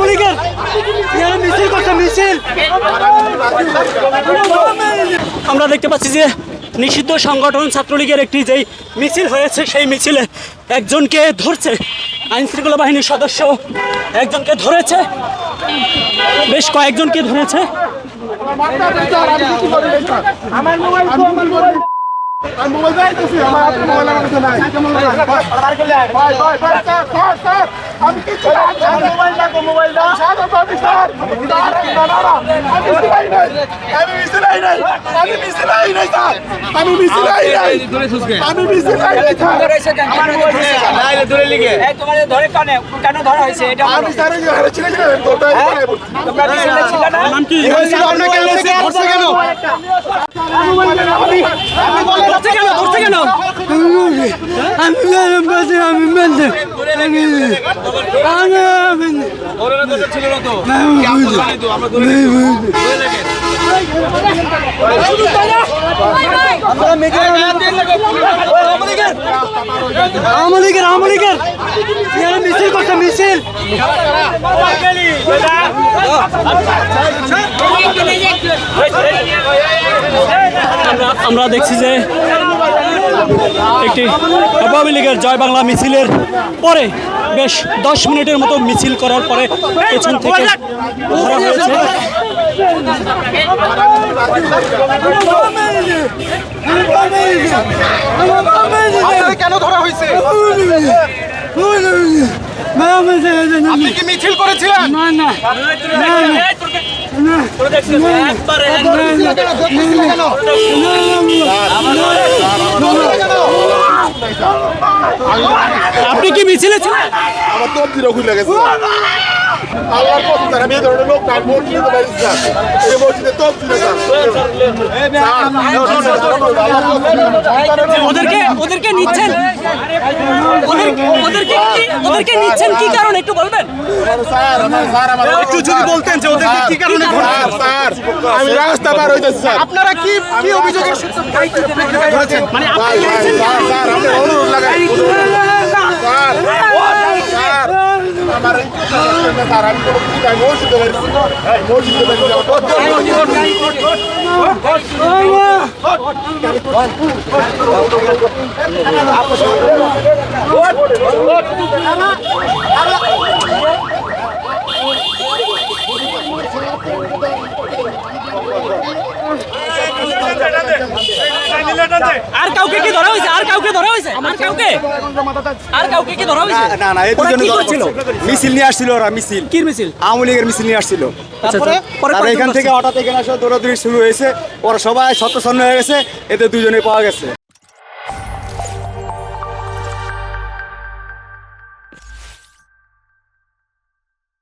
আওয়ামী মিছিল করছে, মিছিল। আমরা দেখতে পাচ্ছি যে নিষিদ্ধ সংগঠন ছাত্রলীগের একটি যেই মিছিল হয়েছে, সেই মিছিলে একজনকে ধরছে। আইন শৃঙ্খলা বাহিনীর সদস্য একজনকে ধরেছে। বেশ কয়েকজনকে ধরেছে। আমার আমি কাছে মোবাইল মোবাইল দাও স্যার নাই নাই নাই স্যার নাই নাই স্যার আমার মোবাইল কেন? এই তোমাদের ধরে কেন কেন ধরা হয়েছে এটা। আমি স্যার এই যে ছিল ছিল তোটাই তোমরা মিছিলে ছিলে না নাম কি আপনাকে ধরছে কেন ধরছে কেন ধরছে কেন আওয়ামী লীগের আওয়ামী লীগের এরা মিছিল করছে মিছিল। আমরা দেখছি যে একটি আওয়ামী লীগের জয় বাংলা মিছিলের পরে বেশ দশ মিনিটের মতো মিছিল করার পরে পেছন থেকে ধরা হয়েছে। কেন ধরা হয়েছে আপনি কি মিছিল করেছিলেন? আপনি কি মিছিলে ছিলেন? আমার তো দিল খুলে গেছে। আল্লাহর আমি এই ধরনের লোক মসজিদে তো বাইরে এই মসজিদে স্যার ওদেরকে ওদেরকে নিচ্ছেন। ওদের- ওদেরকে কি- ওদেরকে নিচ্ছেন কি কারণ? একটু বলবেন? স্যার আমার স্যার আমার একটু যদি বলতেন যে ওদেরকে কি কারণে স্যার স্যার আমি রাস্তা পার হইতেছি স্যার। আপনারা কি কি অভিযোগের ধরেছেন? মানে আপনি স্যার স্যার আপনি অনুরোধ লাগাই স্যার স্যার আমার স্যার আমি কোনো কিছু নাই মসজিদে বাইরে মসজিদে বাইরে আর কাউকে কি ধরা হয়েছে? আর কাউকে ধরা হয়েছে? আর কাউকে? আর কাউকে কি ধরা হয়েছে? না না এই দুজনে ধরা মিছিল নিয়ে আসছিল ওরা মিছিল। কি মিছিল? আওয়ামী লীগের মিছিল নিয়ে আসছিল। তারপরে পরে আর কয়জন এখান থেকে? হঠাৎ এখানে আসলে দৌড়াদৌড়ি শুরু হয়েছে। ওরা সবাই ছত্রছন্ন হয়ে গেছে। এতে দুজনে পাওয়া গেছে।